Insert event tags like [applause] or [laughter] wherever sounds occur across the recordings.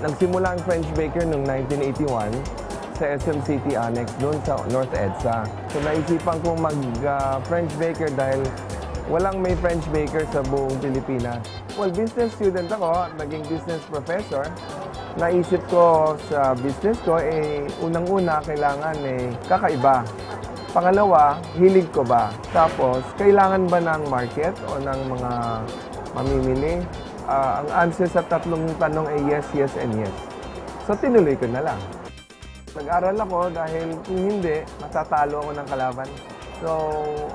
Nagsimula ang French Baker noong 1981 sa SM City Annex doon sa North EDSA. So naisipan kong mag-French Baker dahil walang may French Baker sa buong Pilipinas. Well, business student ako, naging business professor. Naisip ko sa business ko, eh, unang-una kailangan eh, kakaiba. Pangalawa, hilig ko ba? Tapos, kailangan ba ng market o ng mga mamimili? Ah, ang answer sa tatlong tanong ay yes, yes, and yes. So, tinuloy ko na lang. Nag-aral ako dahil kung hindi, matatalo ako ng kalaban. So,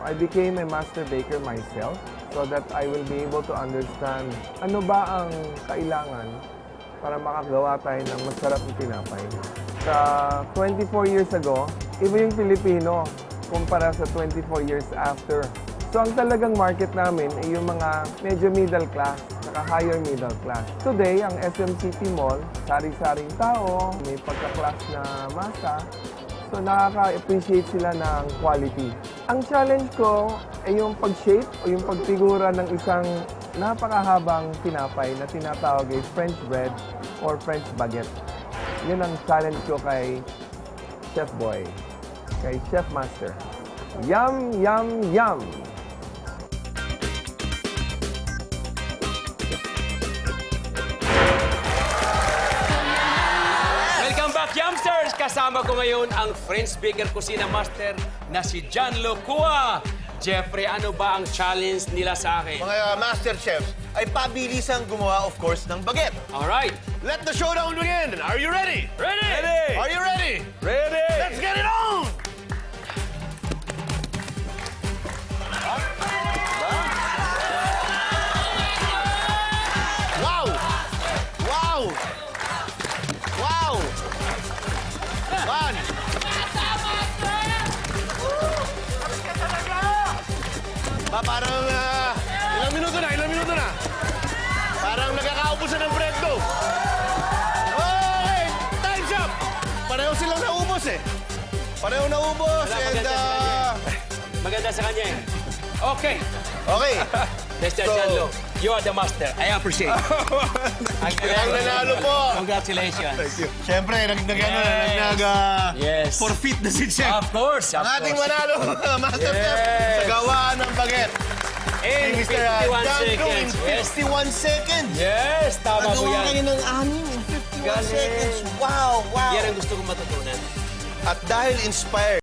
I became a master baker myself so that I will be able to understand ano ba ang kailangan para makagawa tayo ng masarap na tinapay. Sa 24 years ago, iba yung Pilipino kumpara sa 24 years after. So ang talagang market namin ay yung mga medyo middle class, saka higher middle class. Today, ang SM City Mall, sari-saring tao, may pagka-class na masa, so nakaka-appreciate sila ng quality. Ang challenge ko ay yung pag-shape o yung pagfigura ng isang napakahabang tinapay na tinatawag ay French bread or French baguette. Yun ang challenge ko kay Chef Boy, kay Chef Master. Yum, yum, yum! Kasama ko ngayon ang French Baker Kusina Master na si John Locua. Jeffrey, ano ba ang challenge nila sa akin? Mga uh, master chefs ay pabilisang gumawa, of course, ng baget. Alright. Let the showdown begin! Are you ready? Ready? Ready! Are you naubos eh. Pareho naubos Wala, and maganda sa kanya. uh, Maganda sa kanya eh. Okay. okay. [laughs] Mr. So- John Lo, you are the master. I appreciate it. [laughs] Ang Ang nanalo po. Congratulations. Siyempre, nag, nag, ano, Yes. nag, nag, ah, Yes. forfeit na si Chef. Of course, of Ang ating course. manalo, [laughs] Master Chef, Yes. sa gawaan ng baget. In Mr. 51 Danko in seconds. Yes. 51 seconds. Yes, tama po Nagawa yan. kayo ng anim in 51 Galing. seconds. Wow, wow. Yan ang gusto kong matutunan. At dahil inspired